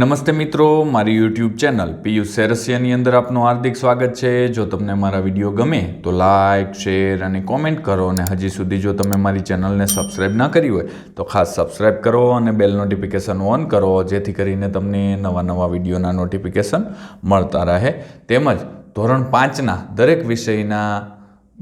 નમસ્તે મિત્રો, મારી યુટ્યુબ ચેનલ પિયુષ સેરસિયાની અંદર આપનું હાર્દિક સ્વાગત છે. જો તમને મારા વીડિયો ગમે, તો લાઇક શેર અને કોમેન્ટ કરો અને હજી સુધી જો તમે મારી ચેનલને સબસ્ક્રાઈબ ના કરી હોય, તો ખાસ સબસ્ક્રાઈબ કરો અને બેલ નોટિફિકેશન ઓન કરો, જેથી કરીને તમને નવા નવા વિડીયોના નોટિફિકેશન મળતા રહે. તેમજ ધોરણ પાંચના દરેક વિષયના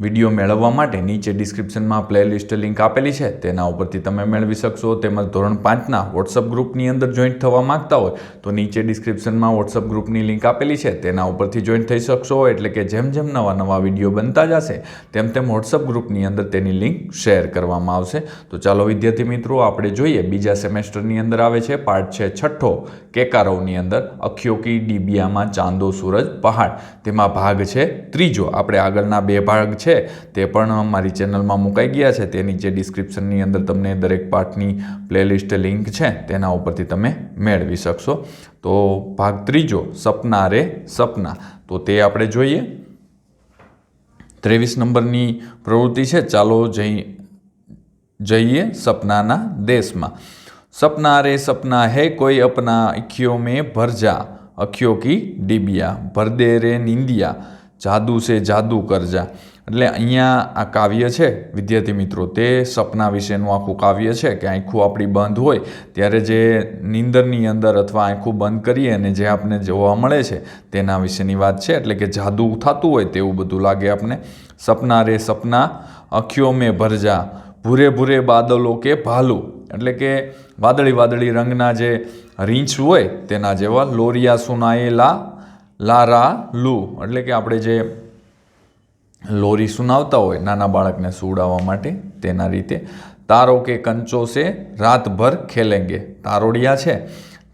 વીડિયો મેળવવા માટે નીચે ડિસ્ક્રિપ્શનમાં પ્લેલિસ્ટ લિંક આપેલી છે. તેના ઉપરથી તમે મેળવી શકશો. તેમજ ધોરણ પાંચના વોટ્સઅપ ગ્રુપની અંદર જોઈન્ટ થવા માગતા હોય તો નીચે ડિસ્ક્રિપ્શનમાં વોટ્સઅપ ગ્રુપની લિંક આપેલી છે. તેના ઉપરથી જોઈન્ટ થઈ શકશો એટલે કે જેમ જેમ નવા નવા વીડિયો બનતા જશે, તેમ તેમ વોટ્સઅપ ગ્રુપની અંદર તેની લિંક શેર કરવામાં આવશે. તો ચાલો વિદ્યાર્થી મિત્રો, આપણે જોઈએ. બીજા સેમેસ્ટરની અંદર આવે છે પાર્ટ છે છઠ્ઠો. કેકારોની અંદર અખ્યોકી ડીબિયામાં ચાંદો સૂરજ પહાડ. તેમાં ભાગ છે ત્રીજો. આપણે આગળના બે ભાગ છે તે પણ મારી ચેનલમાં મુકાઈ ગયા છે. તે નીચે ડિસ્ક્રિપ્શનની અંદર તમને દરેક પાર્ટની પ્લેલિસ્ટ લિંક છે, તેના ઉપરથી તમે મેળવી શકશો. તો ભાગ ત્રીજો, સપના રે સપના. તો તે આપણે જોઈએ. ત્રેવીસ નંબરની પ્રવૃત્તિ છે, ચાલો જઈ, જઈએ સપનાના દેશમાં. સપના રે સપના હે, કોઈ અપના અખિયો મેં ભરજા અખિયો કી ડીબિયા ભરદે રે નિંદિયા. જાદુ સે જાદુ કરજા એટલે અહીંયા આ કાવ્ય છે, વિદ્યાર્થી મિત્રો, તે સપના વિશેનું આખું કાવ્ય છે કે આંખું આપણી બંધ હોય, ત્યારે જે નીંદરની અંદર અથવા આંખું બંધ કરીએ અને જે આપને જોવા મળે છે, તેના વિશેની વાત છે. એટલે કે જાદુ થતું હોય તેવું બધું લાગે આપને. સપના રે સપના, અખિયો મેં ભરજા, ભૂરે ભૂરે બાદલો કે ભાલું. એટલે કે વાદળી વાદળી રંગના જે રીંછ હોય તેના જેવા લોરિયા સુનાયેલા લારા લુ. એટલે કે આપણે જે લોરી સુનાવતા હોય નાના બાળકને સુવડાવવા માટે, તેના રીતે તારો કે કંચો છે રાતભર ખેલેંગે. તારોડિયા છે.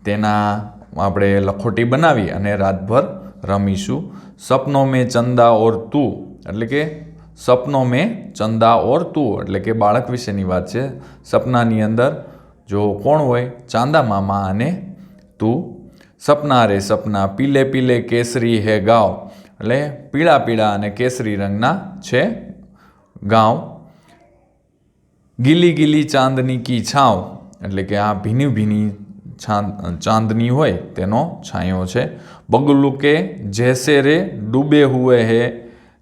તેના આપણે લખોટી બનાવી અને રાતભર રમીશું. સપનો મેં ચંદા ઓર તું, એટલે કે સપનો મેં ચંદા ઓર તું, એટલે કે બાળક વિશેની વાત છે. સપનાની અંદર જો કોણ હોય? ચાંદા મામા અને તું. સપના રે સપના, પીલે પીલે કેસરી હે ગાવ. એટલે પીળા પીળા અને કેસરી રંગના છે ગાંવ. ગીલી ગીલી ચાંદની કી છાંવ, એટલે કે આ ભીની ભીની ચાંદ ચાંદની હોય તેનો છાંયો છે. બગલું કે જૈસે રે ડૂબે હુએ હે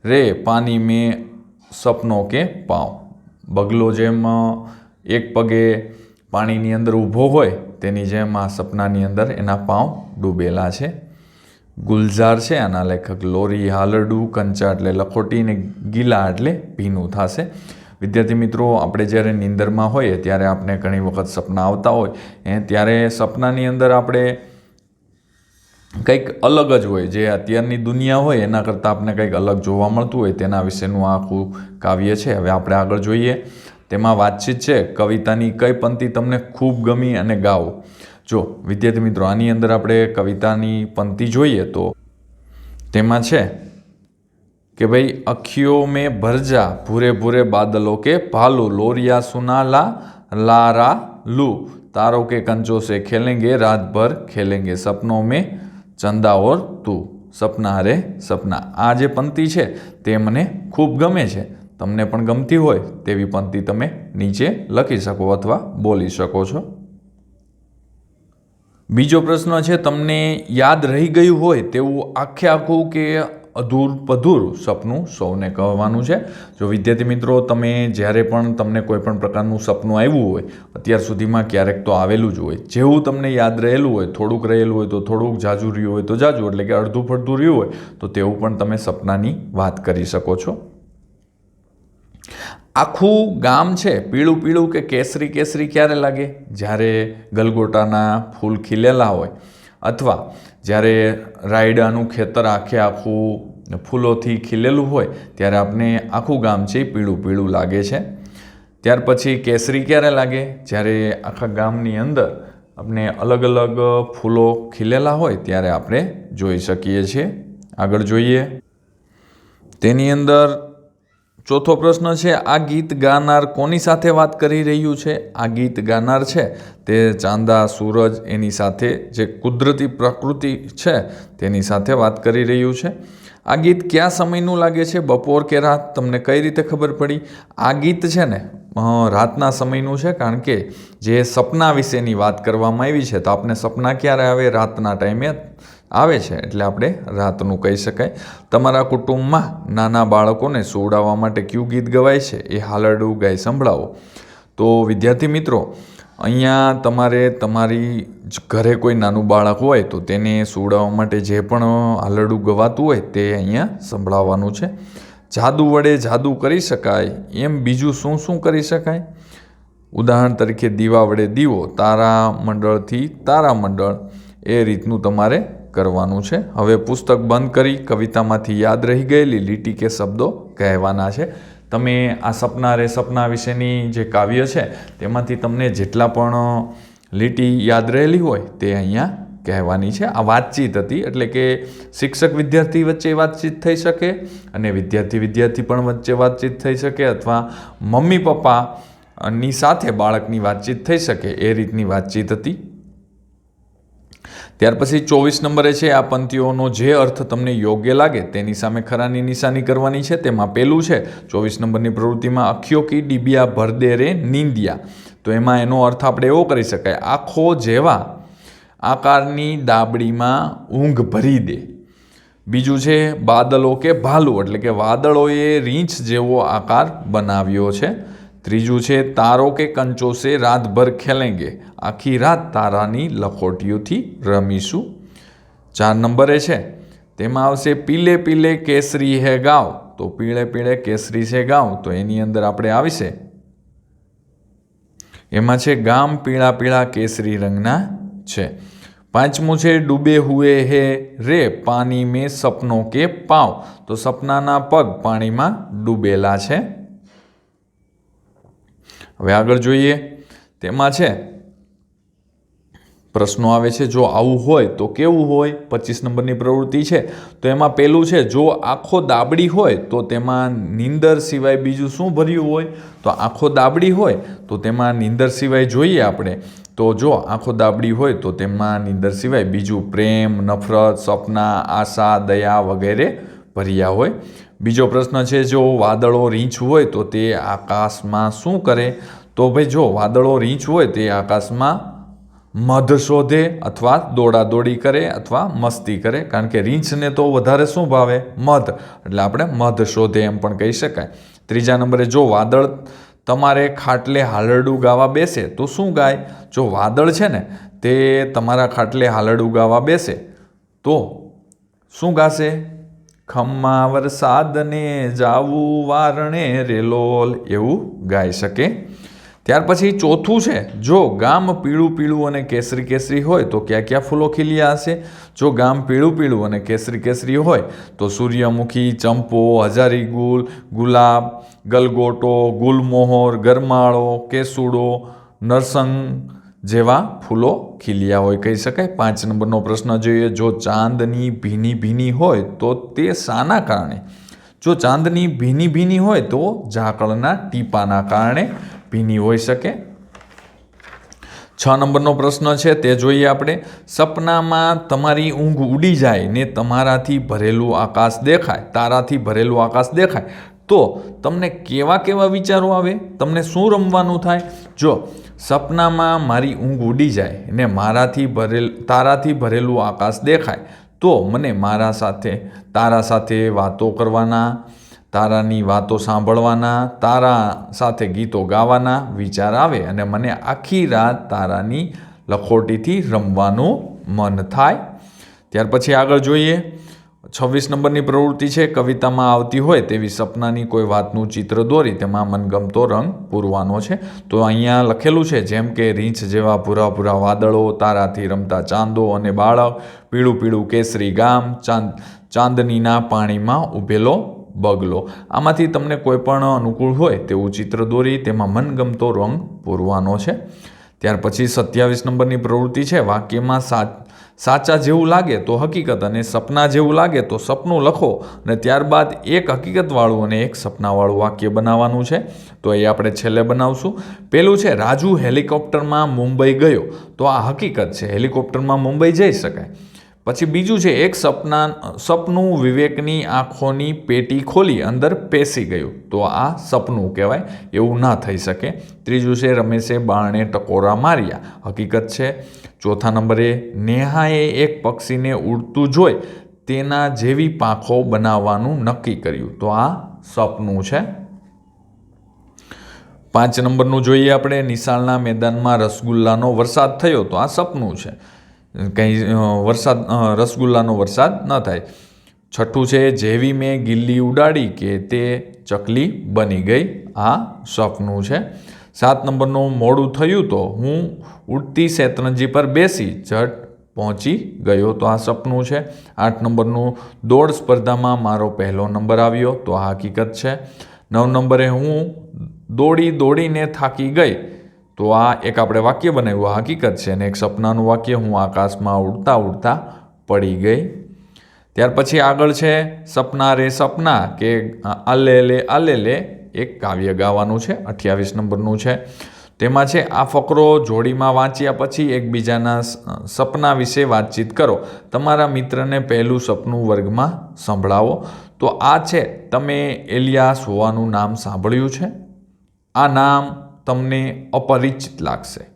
રે પાણી મેં સપનો કે પાવ. બગલો જેમ એક પગે પાણીની અંદર ઊભો હોય, તેની જેમ આ સપનાની અંદર એના પાંવ ડૂબેલા છે. ગુલઝાર છે, આના લેખક લોરી હાલરડું, કંચા એટલે લખોટી ને ગીલા એટલે ભીનું થશે. વિદ્યાર્થી મિત્રો, આપણે જ્યારે નિંદરમાં હોઈએ ત્યારે આપણે ઘણી વખત સપના આવતા હોય. એ ત્યારે સપનાની અંદર આપણે કંઈક અલગ જ હોય. જે અત્યારની દુનિયા હોય, એના કરતાં આપણે કંઈક અલગ જોવા મળતું હોય, તેના વિશેનું આખું કાવ્ય છે. હવે આપણે આગળ જોઈએ. તેમાં વાતચીત છે. કવિતાની કઈ પંક્તિ તમને ખૂબ ગમી અને ગાઓ? જો વિદ્યાર્થી મિત્રો, આની અંદર આપણે કવિતાની પંક્તિ જોઈએ તો તેમાં છે કે ભાઈ, અખિયો મેં ભરજા ભૂરે ભૂરે બાદલો કે ભાલુ, લોરિયા સુનાલા લારા લુ, તારો કે કંચો સે ખેલેંગે રાત ભર ખેલેંગે, સપનો મેં ચંદા ઓર તું, સપના રે સપના. આ જે પંક્તિ છે તે મને ખૂબ ગમે છે. તમને પણ ગમતી હોય તેવી પંક્તિ તમે નીચે લખી શકો અથવા બોલી શકો છો. બીજો પ્રશ્ન છે, તમને યાદ રહી ગયું હોય તેવું આખે આખું કે અધૂર પધૂર સપનું સૌને કહેવાનું છે? જો વિદ્યાર્થી મિત્રો, તમે જ્યારે પણ તમને કોઈ પણ પ્રકારનું સપનું આવ્યું હોય, અત્યાર સુધીમાં ક્યારેક તો આવેલું જ હોય. જેવું તમને યાદ રહેલું હોય, થોડુંક રહેલું હોય તો થોડુંક જાજુ રહ્યું હોય તો જાજુ, એટલે કે અડધું પડધું રહ્યું હોય, તો તેવું પણ તમે સપનાની વાત કરી શકો છો. આખું ગામ છે, પીળું પીળું કે કેસરી કેસરી ક્યારે લાગે? જ્યારે ગલગોટાના ફૂલ ખીલેલા હોય અથવા જ્યારે રાયડાનું ખેતર આખે આખું ફૂલોથી ખીલેલું હોય, ત્યારે આપણે આખું ગામ છે પીળું પીળું લાગે છે. ત્યાર પછી કેસરી ક્યારે લાગે? જ્યારે આખા ગામની અંદર આપણે અલગ અલગ ફૂલો ખીલેલા હોય, ત્યારે આપણે જોઈ શકીએ છીએ. આગળ જોઈએ. તેની અંદર ચોથો પ્રશ્ન છે, આ ગીત ગાનાર કોની સાથે વાત કરી રહ્યું છે? આ ગીત ગાનાર છે તે ચાંદા, સૂરજ એની સાથે જે કુદરતી પ્રકૃતિ છે તેની સાથે વાત કરી રહ્યું છે. આ ગીત કયા સમયનું લાગે છે? બપોર કે રાત? તમને કઈ રીતે ખબર પડી? આ ગીત છે ને રાતના સમયનું છે, કારણ કે જે સપના વિશેની વાત કરવામાં આવી છે, તો આપણે સપના ક્યારે આવે? રાતના ટાઈમે આવે છે એટલે આપણે રાતનું કહી શકાય. તમારા કુટુંબમાં નાના બાળકોને સુવડાવવા માટે કયું ગીત ગવાય છે? એ હાલરડું ગાય સંભળાવો. તો વિદ્યાર્થી મિત્રો, અહીંયા તમારે તમારી ઘરે કોઈ નાનું બાળક હોય તો તેને સુવડાવવા માટે જે પણ હાલરડું ગવાતું હોય તે અહીંયા સંભળાવવાનું છે. જાદુ વડે જાદુ કરી શકાય. એમ બીજું શું શું કરી શકાય? ઉદાહરણ તરીકે દીવા વડે દીવો, તારા મંડળથી તારા મંડળ. એ રીતનું તમારે કરવાનું છે. હવે પુસ્તક બંધ કરી કવિતામાંથી યાદ રહી ગયેલી લીટી કે શબ્દો કહેવાના છે. તમે આ સપના રે સપના વિશેની જે કાવ્ય છે, તેમાંથી તમને જેટલા પણ લીટી યાદ રહેલી હોય તે અહીંયા કહેવાની છે. આ વાતચીત હતી એટલે કે શિક્ષક વિદ્યાર્થી વચ્ચે વાતચીત થઈ શકે અને વિદ્યાર્થી વિદ્યાર્થી પણ વચ્ચે વાતચીત થઈ શકે અથવા મમ્મી પપ્પાની સાથે બાળકની વાતચીત થઈ શકે એ રીતની વાતચીત હતી. ત્યાર પછી ચોવીસ નંબરે છે આ પંક્તિઓનો જે અર્થ તમને યોગ્ય લાગે તેની સામે ખરાની નિશાની કરવાની છે, તેમાં પહેલું છે, ચોવીસ નંબરની પ્રવૃત્તિમાં અખ્યો કી ડીબિયા ભરદે રે નીંદિયા. તો એમાં એનો અર્થ આપણે એવો કરી શકાય, આખો જેવા આકારની દાબડીમાં ઊંઘ ભરી દે. બીજું છે બાદલો કે ભાલુ, એટલે કે વાદળોએ રીંછ જેવો આકાર બનાવ્યો છે. ત્રીજું છે, તારો કે કંચો સે રાતભર ખેલેંગે? આખી રાત તારાની લખોટીઓથી રમીશું. ચાર નંબરે છે, તેમાં આવશે, પીલે પીલે કેસરી હે ગાવ. તો પીળે પીળે કેસરી છે ગાવ, તો એની અંદર આપણે આવશે. એમાં છે, ગામ પીળા પીળા કેસરી રંગના છે. પાંચમું છે, ડૂબે હુએ હે રે પાણી મેં સપનો કે પાવ. તો સપનાના પગ પાણીમાં ડૂબેલા છે. હવે આગળ જોઈએ. તેમાં છે, પ્રશ્નો આવે છે, જો આવું હોય તો કેવું હોય? પચીસ નંબરની પ્રવૃત્તિ છે. તો એમાં પહેલું છે, જો આખો દાબડી હોય તો તેમાં નીંદર સિવાય બીજું શું ભર્યું હોય? તો આખો દાબડી હોય તો તેમાં નીંદર સિવાય જોઈએ આપણે. તો જો આખો દાબડી હોય તો તેમાં નીંદર સિવાય બીજું પ્રેમ, નફરત, સપના, આશા, દયા વગેરે ભર્યા હોય. બીજો પ્રશ્ન છે, જો વાદળો રીંછ હોય તો તે આકાશમાં શું કરે? તો ભાઈ જો વાદળો રીંછ હોય તે આકાશમાં મધ શોધે અથવા દોડાદોડી કરે અથવા મસ્તી કરે. કારણ કે રીંછને તો વધારે શું ભાવે? મધ. એટલે આપણે મધ શોધે એમ પણ કહી શકાય. ત્રીજા નંબરે, જો વાદળ તમારે ખાટલે હાલરડું ગાવા બેસે, તો શું ગાય? જો વાદળ છે ને, તે તમારા ખાટલે હાલરડું ગાવા બેસે, તો શું ગાશે? ખમ્મા વરસાદને જાવું વારણે રેલોલ એવું ગાઈ શકે. ત્યાર પછી ચોથું છે, જો ગામ પીળું પીળું અને કેસરી કેસરી હોય તો ક્યાં ક્યાં ફૂલો ખીલ્યા હશે? જો ગામ પીળું પીળું અને કેસરી કેસરી હોય તો સૂર્યમુખી, ચંપો, હજારી ગુલ, ગુલાબ, ગલગોટો, ગુલમોહર, ગરમાળો, કેસુડો, નરસંગ જેવા ફૂલો ખીલ્યા હોય કહી શકાય. પાંચ નંબરનો પ્રશ્ન જોઈએ. જો ચાંદની ભીની ભીની હોય તો તે શાના કારણે? જો ચાંદની ભીની ભીની હોય તો ઝાકળના ટીપાના કારણે ભીની હોઈ શકે? છ નંબરનો પ્રશ્ન છે, તે જોઈએ આપણે. સપનામાં તમારી ઊંઘ ઉડી જાય ને તમારાથી ભરેલું આકાશ દેખાય, તારાથી ભરેલું આકાશ દેખાય. તો તમને કેવા કેવા વિચારો આવે? તમને શું રમવાનું થાય? જો સપનામાં મારી ઊંઘ ઉડી જાય ને મારાથી ભરેલ, તારાથી ભરેલું આકાશ દેખાય, તો મને મારા સાથે, તારા સાથે વાતો કરવાના, તારાની વાતો સાંભળવાના, તારા સાથે ગીતો ગાવાના વિચાર આવે અને મને આખી રાત તારાની લખોટીથી રમવાનું મન થાય. ત્યાર પછી આગળ જોઈએ. છવ્વીસ નંબરની પ્રવૃત્તિ છે, કવિતામાં આવતી હોય તેવી સપનાની કોઈ વાતનું ચિત્ર દોરી તેમાં મનગમતો રંગ પૂરવાનો છે. તો અહીંયા લખેલું છે, જેમ કે રીંછ જેવા ભૂરા ભૂરા વાદળો, તારાથી રમતા ચાંદો અને બાળક, પીળું પીળું કેસરી ગામ, ચાંદ, ચાંદનીના પાણીમાં ઊભેલો બગલો. આમાંથી તમને કોઈ પણ અનુકૂળ હોય તેવું ચિત્ર દોરી તેમાં મનગમતો રંગ પૂરવાનો છે. ત્યાર પછી સત્યાવીસ નંબરની પ્રવૃત્તિ છે, વાક્યમાં સાચ સાચા જેવું લાગે તો હકીકત અને સપના જેવું લાગે તો સપનું લખો અને ત્યારબાદ એક હકીકતવાળું અને એક સપનાવાળું વાક્ય બનાવવાનું છે. તો એ આપણે છેલ્લે બનાવશું. પેલું છે, રાજુ હેલિકોપ્ટરમાં મુંબઈ ગયો. તો આ હકીકત છે, હેલિકોપ્ટરમાં મુંબઈ જઈ શકાય. પછી બીજું છે, એક સપના સપનું વિવેકની આંખોની પેટી ખોલી, અંદર પેસી ગયું. તો આ સપનું કહેવાય, એવું ના થઈ શકે. ત્રીજું છે, રમેશે બારણે ટકોરા માર્યા. હકીકત છે, ચોથા નંબરે, નેહાએ એક પક્ષીને ઉડતું જોઈ, તેના જેવી પાંખો બનાવવાનું નક્કી કર્યું. તો આ સપનું છે. પાંચ નંબરનું જોઈએ આપણે, નિશાળના મેદાનમાં રસગુલ્લાનો વરસાદ થયો. તો આ સપનું છે. કંઈ વરસાદ રસગુલ્લાનો વરસાદ ન થાય. છઠ્ઠું છે, જેવી મેં ગિલ્લી ઉડાડી કે તે ચકલી બની ગઈ. આ સપનું છે. સાત નંબરનું મોડું થયું તો હું ઉડતી શેતરંજી પર બેસી ઝટ પહોંચી ગયો તો આ સપનું છે. આઠ નંબરનું દોડ સ્પર્ધામાં મારો પહેલો નંબર આવ્યો તો આ હકીકત છે. નવ નંબરે હું દોડી દોડીને થાકી ગઈ. તો આ એક આપણે વાક્ય બનાવ્યું. હકીકત છે અને એક સપનાનું વાક્ય હું આકાશમાં ઉડતા ઉડતા પડી ગઈ. ત્યાર પછી આગળ છે, સપના રે સપના કે આલે લે આલે લે. એક કાવ્ય ગાવાનું છે, અઠ્યાવીસ નંબરનું છે. તેમાં છે, આ ફકરો જોડીમાં વાંચ્યા પછી એકબીજાના સપના વિશે વાતચીત કરો. તમારા મિત્રને પહેલું સપનું વર્ગમાં સંભળાવો. તો આ છે, તમે એલિયાસ હોવાનું નામ સાંભળ્યું છે? આ નામ તમને અપરિચિત લાગશે.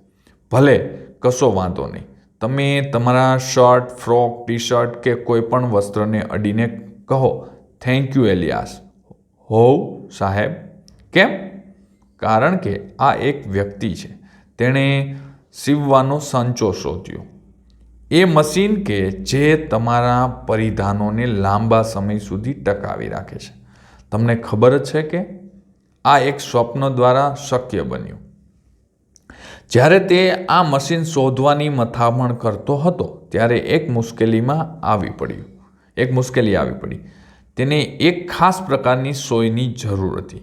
ભલે, કશો વાંધો નહીં. તમે તમારા શર્ટ, ફ્રોક ટી શર્ટ કે કોઈ પણ વસ્ત્રને અડીને કહો થેન્ક યુ એલિયાસ. હોવ સાહેબ. કેમ? કારણ કે આ એક વ્યક્તિ છે. તેણે સીવવાનો સંચો શોધ્યો. એ મશીન કે જે તમારા પરિધાનોને લાંબા સમય સુધી ટકાવી રાખે છે. તમને ખબર છે કે આ એક સ્વપ્ન દ્વારા શક્ય બન્યું. જ્યારે તે આ મશીન શોધવાની મથામણ કરતો હતો, ત્યારે એક મુશ્કેલીમાં આવી પડ્યું. એક મુશ્કેલી આવી પડી. તેને એક ખાસ પ્રકારની સોયની જરૂર હતી,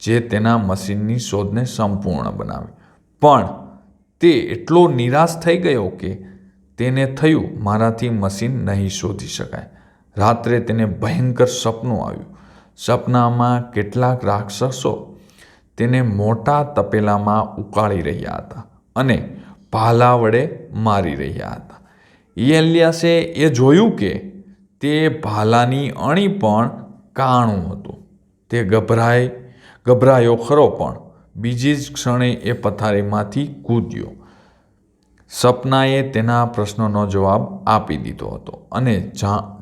જે તેના મશીનની શોધને સંપૂર્ણ બનાવી. પણ તે એટલો નિરાશ થઈ ગયો કે તેને થયું, મારાથી મશીન નહીં શોધી શકાય. રાત્રે તેને ભયંકર સપનું આવ્યું. સપનામાં કેટલાક રાક્ષસો તેને મોટા તપેલામાં ઉકાળી રહ્યા હતા અને ભાલા વડે મારી રહ્યા હતા. ઇએલિયાસે એ જોયું કે તે ભાલાની અણી પણ કાણું હતું. તે ગભરાય, ગભરાયો ખરો પણ બીજી જ ક્ષણે એ પથારીમાંથી કૂદ્યો. સપનાએ તેના પ્રશ્નનો જવાબ આપી દીધો હતો અને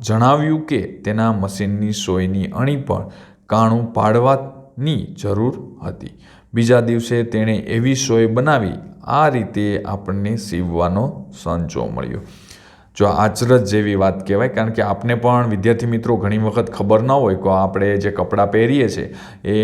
જણાવ્યું કે તેના મશીનની સોયની અણી પણ કાણું પાડવાની જરૂર હતી. બીજા દિવસે તેણે એવી સોય બનાવી, આ રીતે આપણને સીવવાનો સંચો મળ્યો. જો આચરજ જેવી વાત કહેવાય, કારણ કે આપને પણ, વિદ્યાર્થી મિત્રો, ઘણી વખત ખબર ન હોય કે આપણે જે કપડાં પહેરીએ છીએ એ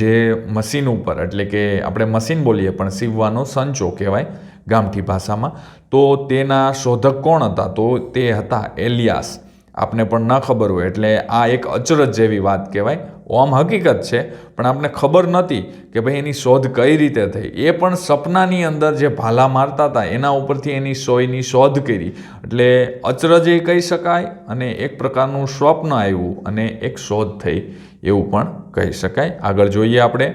જે મશીન ઉપર, એટલે કે આપણે મશીન બોલીએ, પણ સીવવાનો સંચો કહેવાય. ગામઠી ભાષામાં. તો તેના શોધક કોણ હતા? તો તે હતા એલિયાસ. આપને પણ ન ખબર હોય, એટલે આ એક અચરજ જેવી વાત કહેવાય. ઓમ હકીકત છે, પણ આપણે ખબર નથી કે ભાઈ એની શોધ કઈ રીતે થઈ. એ પણ સપનાની અંદર જે ભાલા મારતા હતા, એના ઉપરથી એની સોયની શોધ કરી. એટલે અચરજ એ કહી શકાય અને એક પ્રકારનું સ્વપ્ન આવ્યું અને એક શોધ થઈ. એવું પણ કહી શકાય. આગળ જોઈએ આપણે.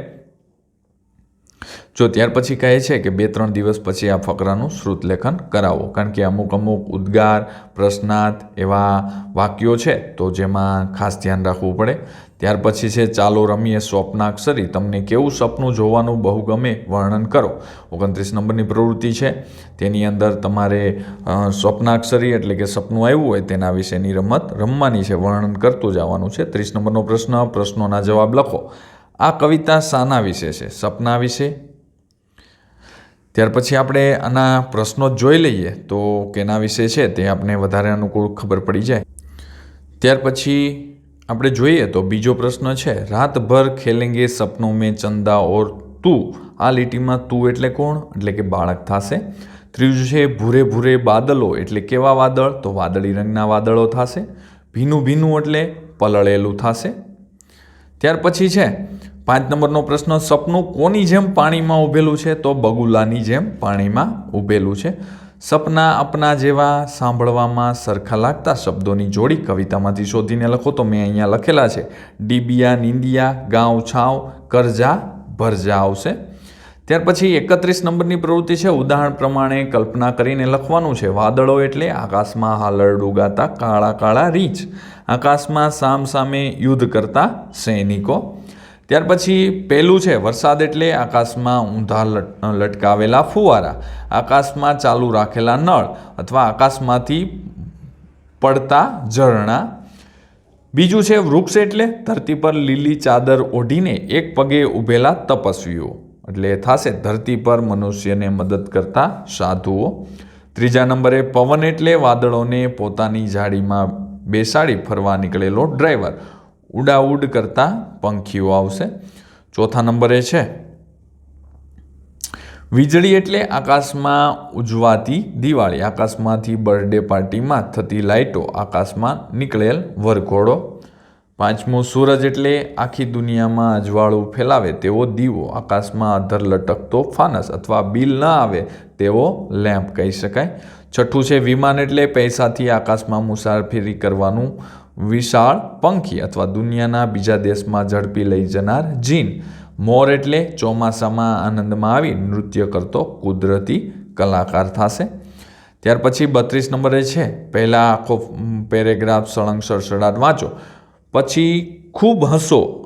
જો ત્યાર પછી કહે છે કે બે ત્રણ દિવસ પછી આ ફકરાનું શ્રુત લેખન કરાવો. કારણ કે અમુક અમુક ઉદ્ગાર, પ્રશ્નાર્થ એવા વાક્યો છે, તો જેમાં ખાસ ધ્યાન રાખવું પડે. ત્યાર પછી છે, ચાલો રમીએ સ્વપ્નાક્ષરી. તમને કેવું સપનું જોવાનું બહુ ગમે વર્ણન કરો. ઓગણત્રીસ નંબરની પ્રવૃત્તિ છે. તેની અંદર તમારે સ્વપ્નાક્ષરી એટલે કે સપનું આવ્યું હોય તેના વિશેની રમત રમવાની છે, વર્ણન કરતું જવાનું છે. ત્રીસ નંબરનો પ્રશ્ન, પ્રશ્નોના જવાબ લખો. આ કવિતા શાના વિશે છે. સપના વિશે ત્યાર પછી આપણે આના પ્રશ્નો જોઈ લઈએ તો કેના વિશે છે તે આપણે વધારે અનુકૂળ ખબર પડી જાય. ત્યાર પછી આપણે જોઈએ તો બીજો પ્રશ્ન છે, રાતભર ખેલેંગે સપનું મેં ચંદા ઓર તું? આ લીટીમાં તું એટલે કોણ? એટલે કે બાળક થશે. ત્રીજું છે, ભૂરે ભૂરે બાદલો? એટલે કેવા વાદળ? તો વાદળી રંગના વાદળો થશે. ભીનું ભીનું એટલે પલળેલું થશે. ત્યાર પછી છે પાંચ નંબરનો પ્રશ્ન, સપનું કોની જેમ પાણીમાં ઊભેલું છે? તો બગુલાની જેમ પાણીમાં ઊભેલું છે. સપના અપના જેવા સાંભળવામાં સરખા લાગતા શબ્દોની જોડી કવિતામાંથી શોધીને લખો. તો મેં અહીંયા લખેલા છે. ડીબિયા, નિંદિયા ગાંવ છાવ કરજા, ભરજા આવશે. ત્યાર પછી એકત્રીસ નંબરની પ્રવૃત્તિ છે. ઉદાહરણ પ્રમાણે કલ્પના કરીને લખવાનું છે. વાદળો એટલે આકાશમાં હાલરડ ઉગાતા કાળા કાળા રીંછ. આકાશમાં સામ સામે યુદ્ધ કરતા સૈનિકો. ત્યાર પછી પહેલું છે, વરસાદ એટલે આકાશમાં ઊંધા લટ- લટકાવેલા ફુવારા. આકાશમાં ચાલુ રાખેલા નળ અથવા આકાશમાંથી પડતા ઝરણા. બીજું છે, વૃક્ષ એટલે ધરતી પર લીલી ચાદર ઓઢીને એક પગે ઊભેલા તપસ્વીઓ. એટલે થશે, ધરતી પર મનુષ્યને મદદ કરતા સાધુઓ. ત્રીજા નંબરે, પવન એટલે વાદળોને પોતાની જાળીમાં બેસાડી ફરવા નીકળેલો ડ્રાઈવર. ઉડાઉડ કરતા પંખીઓ આવશે. ચોથા નંબરે છે. વીજળી એટલે આકાશમાં ઉજવાતી દિવાળી. આકાશમાંથી બર્થડે પાર્ટીમાં થતી લાઇટો. આકાશમાં નીકળેલ વરઘોડો. પાંચમું, સૂરજ એટલે આખી દુનિયામાં અજવાળું ફેલાવે તેવો દીવો. આકાશમાં અધર લટકતો ફાનસ અથવા બિલ ન આવે તેવો લેમ્પ કહી શકાય. છઠ્ઠું છે વિમાન એટલે પૈસાથી આકાશમાં મુસાફરી કરવાનું વિશાળ, પંખી અથવા દુનિયાના બીજા દેશમાં ઝડપી લઈ જનાર જીન. મોર એટલે ચોમાસામાં આનંદમાં આવી નૃત્ય કરતો કુદરતી કલાકાર થશે. ત્યાર પછી બત્રીસ નંબરે છે. પહેલાં આખો પેરેગ્રાફ સળંગ સડસડાટ વાંચો. પછી ખૂબ હસો.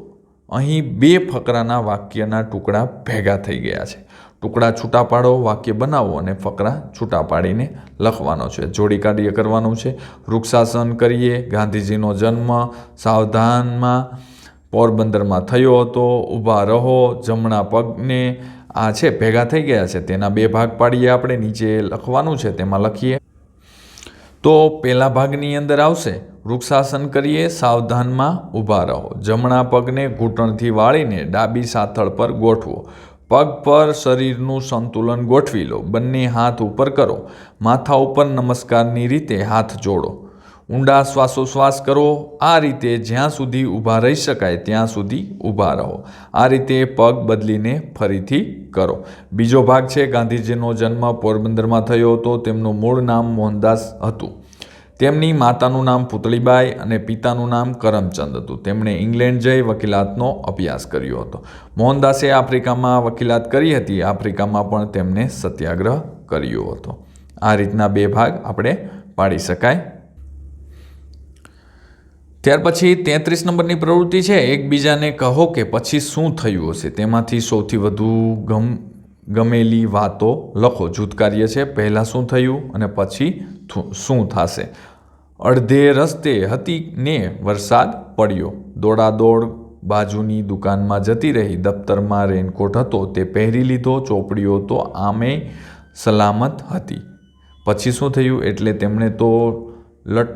અહીં બે ફકરાના વાક્યના ટુકડા ભેગા થઈ ગયા છે. ટુકડા છૂટા પાડો, વાક્ય બનાવો અને ફકરા છૂટા પાડીને લખવાનો છે. જોડી કાર્ય કરવાનું છે. વૃક્ષાસન કરીએ, ગાંધીજીનો જન્મ, સાવધાનમાં પોરબંદરમાં થયો હતો, ઊભા રહો, જમણા પગને, આ છે, ભેગા થઈ ગયા છે. તેના બે ભાગ પાડીએ આપણે, નીચે લખવાનું છે, તેમાં લખીએ. તો પહેલા ભાગની અંદર આવશે. વૃક્ષાસન કરીએ, સાવધાનમાં ઊભા રહો. જમણા પગને ઘૂંટણથી વાળીને ડાબી સાથળ પર ગોઠવો. પગ પર શરીરનું સંતુલન ગોઠવી લો. બંને હાથ ઉપર કરો. માથા ઉપર નમસ્કારની રીતે હાથ જોડો. ઊંડા શ્વાસોશ્વાસ કરો. આ રીતે જ્યાં સુધી ઊભા રહી શકાય ત્યાં સુધી ઊભા રહો. આ રીતે પગ બદલીને ફરીથી કરો. બીજો ભાગ છે, ગાંધીજીનો જન્મ પોરબંદરમાં થયો હતો. તેમનું મૂળ નામ મોહનદાસ હતું. તેમની માતાનું નામ પુતળીબાઈ અને પિતાનું નામ કરમચંદ હતું. તેમણે ઇંગ્લેન્ડ જઈ વકીલાતનો અભ્યાસ કર્યો હતો. મોહનદાસે આફ્રિકામાં વકીલાત કરી હતી. આફ્રિકામાં પણ તેમણે સત્યાગ્રહ કર્યો હતો. આ રીતના બે ભાગ આપણે પાડી શકાય. ત્યાર પછી તેત્રીસ નંબરની પ્રવૃત્તિ છે. એકબીજાને કહો કે પછી શું થયું હશે? તેમાંથી સૌથી વધુ ગમ, ગમેલી વાતો લખો. જૂથ કાર્ય છે. પહેલાં શું થયું અને પછી શું થશે? અડધે રસ્તે હતી ને વરસાદ પડ્યો. દોડાદોડ બાજુની દુકાનમાં જતી રહી. દફતરમાં રેનકોટ હતો. તે પહેરી લીધો. ચોપડીઓ તો આમે સલામત હતી. પછી શું થયું? એટલે તેમણે તો લટ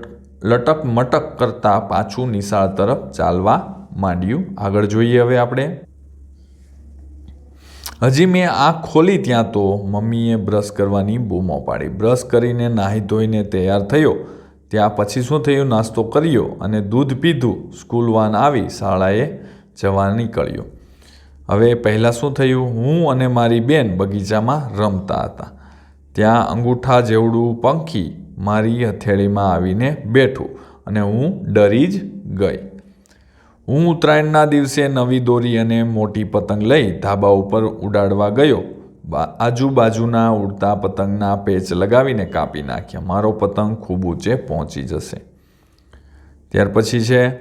લટક મટક કરતા પાછું નિશાળ તરફ ચાલવા માંડ્યું. આગળ જોઈએ હવે આપણે. હજી મેં આંખ ખોલી ત્યાં તો મમ્મીએ બ્રશ કરવાની બૂમો પાડી. બ્રશ કરીને નાહી ધોઈને તૈયાર થયો. ત્યાં પછી શું થયું? નાસ્તો કર્યો અને દૂધ પીધું. સ્કૂલ વાન આવી, શાળાએ જવા નીકળ્યો. હવે પહેલાં શું થયું? હું અને મારી બેન બગીચામાં રમતા હતા. ત્યાં અંગૂઠા જેવડું પંખી મારી હથેળીમાં આવીને બેઠું અને હું ડરી જ ગઈ. હું ઉત્તરાયણના દિવસે નવી દોરી અને મોટી પતંગ લઈ ધાબા ઉપર ઉડાડવા ગયો. આજુબાજુના ઉડતા પતંગના પેચ લગાવીને કાપી નાખ્યા. મારો પતંગ ખૂબ ઊંચે પહોંચી જશે. ત્યાર પછી છે,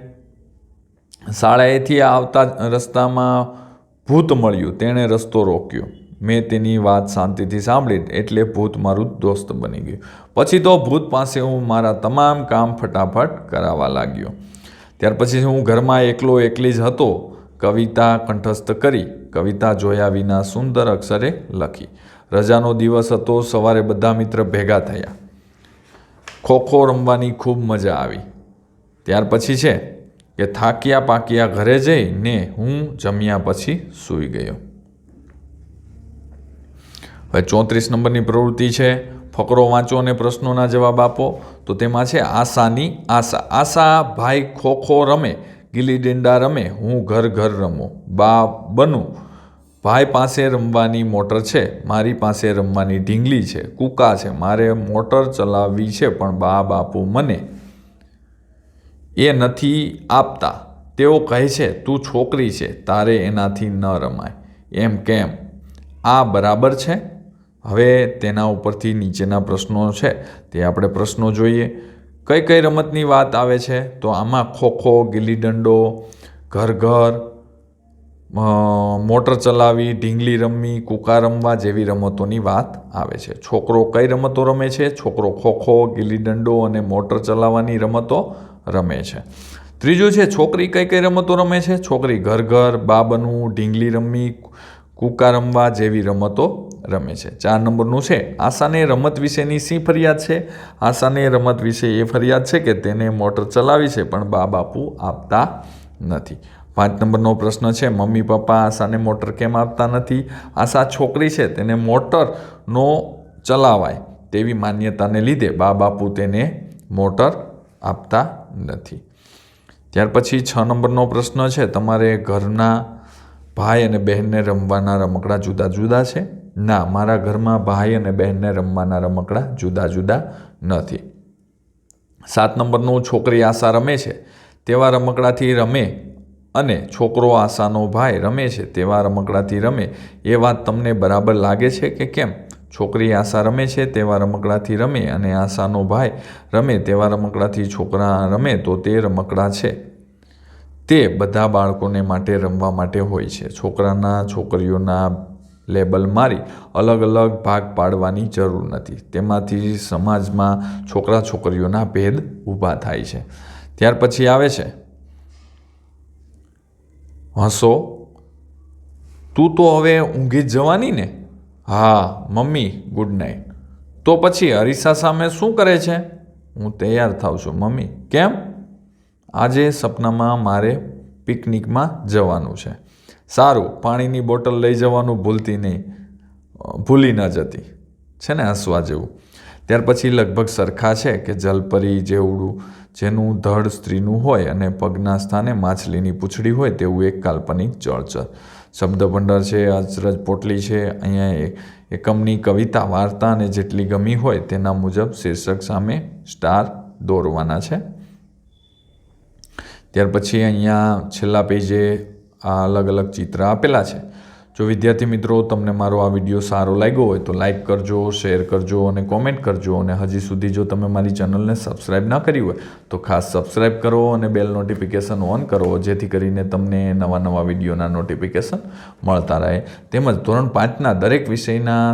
શાળાએથી આવતા રસ્તામાં ભૂત મળ્યું. તેણે રસ્તો રોક્યો. મેં તેની વાત શાંતિથી સાંભળી એટલે ભૂત મારું દોસ્ત બની ગયું. પછી તો ભૂત પાસે હું મારા તમામ કામ ફટાફટ કરાવવા લાગ્યો. ત્યાર પછી હું ઘરમાં એકલો એકલી જ હતો. કવિતા કંઠસ્થ કરી કવિતા જોયા વિના સુંદર અક્ષરે લખી. રજાનો દિવસ હતો, સવારે બધા મિત્ર ભેગા થયા. ખોખો રમવાની ખૂબ મજા આવી. ત્યાર પછી છે કે થાક્યા પાક્યા ઘરે જઈને હું જમ્યા પછી સૂઈ ગયો. હવે ચોત્રીસ નંબરની પ્રવૃત્તિ છે, ફકરો વાંચો અને પ્રશ્નોના જવાબ આપો. તો તેમાં છે આશાની આશા. આશા, ભાઈ ખો ખો રમે. ગીલી ડંડા રમે, હું ઘર ઘર રમું. બા બનું, ભાઈ પાસે રમવાની મોટર છે, મારી પાસે રમવાની ઢીંગલી છે, કૂકા છે, મારે મોટર ચલાવવી છે, પણ બા બાપુ મને એ નથી આપતા. તેઓ કહે છે, તું છોકરી છે, તારે એનાથી ન રમાય. એમ કેમ? આ બરાબર છે? હવે તેના ઉપરથી નીચેના પ્રશ્નો છે, તે આપણે પ્રશ્નો જોઈએ. કઈ કઈ રમતની વાત આવે છે? તો આમાં ખોખો ગિલ્લી દંડો, ઘર ઘર મોટર ચલાવી, ઢીંગલી રમવી, કૂકા રમવા જેવી રમતોની વાત આવે છે. છોકરો કઈ રમતો રમે છે? છોકરો ખોખો ગિલ્લી દંડો અને મોટર ચલાવવાની રમતો રમે છે. ત્રીજું છે, છોકરી કઈ કઈ રમતો રમે છે? છોકરી ઘર ઘર, બાબનું, ઢીંગલી રમવી કૂકા રમવા જેવી રમતો રમે છે. ચાર નંબરનું છે આશાને રમત વિશેની શી ફરિયાદ છે? આશાને રમત વિશે એ ફરિયાદ છે કે તેને મોટર ચલાવી છે, પણ બા બાપુ આપતા નથી. પાંચ નંબરનો પ્રશ્ન છે, મમ્મી પપ્પા આશાને મોટર કેમ આપતા નથી? આશા છોકરી છે, તેને મોટરનો ચલાવાય તેવી માન્યતાને લીધે બા બાપુ તેને મોટર આપતા નથી. ત્યાર પછી છ નંબરનો પ્રશ્ન છે, તમારે ઘરના ભાઈ અને બહેનને રમવાના રમકડા જુદા જુદા છે? ના, મારા ઘરમાં ભાઈ અને બહેનને રમવાના રમકડા જુદા જુદા નથી. સાત નંબરનું છોકરી આશા રમે છે, તેવા રમકડાથી રમે અને છોકરો આશાનો ભાઈ રમે છે, તેવા રમકડાથી રમે. એ વાત તમને બરાબર લાગે છે કે કેમ? છોકરી આશા રમે છે, તેવા રમકડાથી રમે અને આશાનો ભાઈ રમે, તેવા રમકડાથી છોકરા રમે તો તે રમકડા છે. તે બધા બાળકોને માટે રમવા માટે હોય છે. છોકરાના, છોકરીઓના લેબલ મારી અલગ અલગ ભાગ પાડવાની જરૂર નથી. તેમાંથી સમાજમાં છોકરા, છોકરીઓના ભેદ ઊભા થાય છે. ત્યાર પછી આવે છે. હસો, તું તો હવે ઊંઘી જવાની ને? હા, મમ્મી, ગુડ નાઇટ. તો પછી અરીસા સામે શું કરે છે? હું તૈયાર થાઉં છું. મમ્મી, કેમ? આજે સપનામાં મારે પિકનિકમાં જવાનું છે. સારું, પાણીની બોટલ લઈ જવાનું ભૂલતી નહીં. ભૂલી ન જતી. છે ને, હસવા જેવું. ત્યાર પછી લગભગ સરખા છે કે જલપરી જેવડું, જેનું ધડ સ્ત્રીનું હોય અને પગના સ્થાને માછલીની પૂંછડી હોય તેવું એક કાલ્પનિક જળચર. શબ્દભંડાર છે, અચરજ પોટલી છે, અહીંયા એકમની કવિતા, વાર્તાને જેટલી ગમી હોય તેના મુજબ શીર્ષક સામે સ્ટાર દોરવાના છે. ત્યાર પછી અહીંયા છેલ્લા પેજે આ અલગ અલગ ચિત્ર આપેલા છે. જો વિદ્યાર્થી મિત્રો તમને મારો આ વીડિયો સારો લાગ્યો હોય તો લાઇક કરજો, શેર કરજો અને કોમેન્ટ કરજો અને હજી સુધી જો તમે મારી ચેનલને સબસ્ક્રાઈબ ના કરી હોય તો ખાસ સબસ્ક્રાઈબ કરો અને બેલ નોટિફિકેશન ઓન કરો જેથી કરીને તમને નવા નવા વિડીયોના નોટિફિકેશન મળતા રહે. તેમજ ધોરણ પાંચના દરેક વિષયના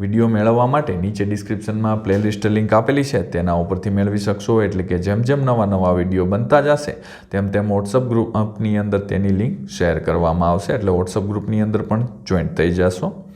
વીડિયો મેળવવા માટે નીચે ડિસ્ક્રિપ્શનમાં પ્લેલિસ્ટ લિંક આપેલી છે. તેના ઉપરથી મેળવી શકશો એટલે કે જેમ જેમ નવા નવા વીડિયો બનતા જશે, તેમ તેમ વોટ્સઅપ ગ્રુપની અંદર તેની લિંક શેર કરવામાં આવશે. એટલે વોટ્સઅપ ગ્રુપની અંદર પણ જોઈન્ટ થઈ જશો.